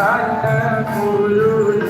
I have for you.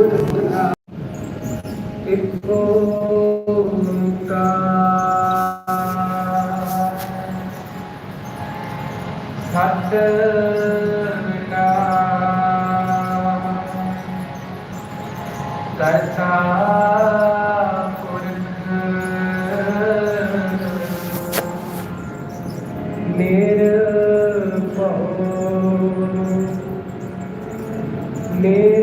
الفلك إذ كنت سدرنا تسافر نير